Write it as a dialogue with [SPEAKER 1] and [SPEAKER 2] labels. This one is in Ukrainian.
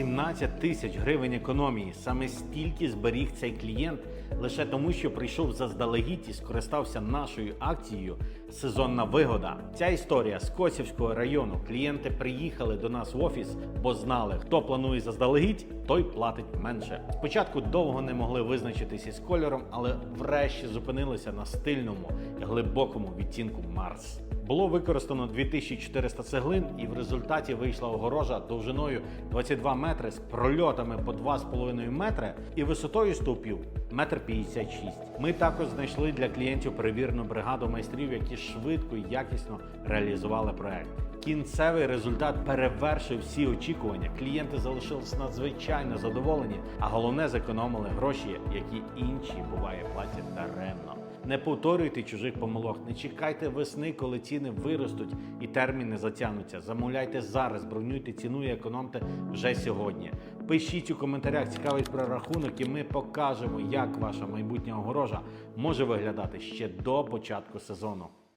[SPEAKER 1] 17 тисяч гривень економії. Саме стільки зберіг цей клієнт лише тому, що прийшов заздалегідь і скористався нашою акцією Сезонна вигода. Ця історія з Косівського району. Клієнти приїхали до нас в офіс, бо знали, хто планує заздалегідь, той платить менше. Спочатку довго не могли визначитись із кольором, але врешті зупинилися на стильному глибокому відтінку Марс. Було використано 2400 цеглин, і в результаті вийшла огорожа довжиною 22 метри з прольотами по 2,5 метри і висотою стовпів метр 56. Ми також знайшли для клієнтів перевірену бригаду майстрів, які швидко і якісно реалізували проект. Кінцевий результат перевершив всі очікування. Клієнти залишилися надзвичайно задоволені, а головне зекономили гроші, які інші буває платять даремно. Не повторюйте чужих помилок, не чекайте весни, коли ціни виростуть і терміни затягнуться. Замовляйте зараз, бронюйте ціну і економте вже сьогодні. Пишіть у коментарях цікавий прорахунок, і ми покажемо, як ваша майбутня огорожа може виглядати ще до початку сезону.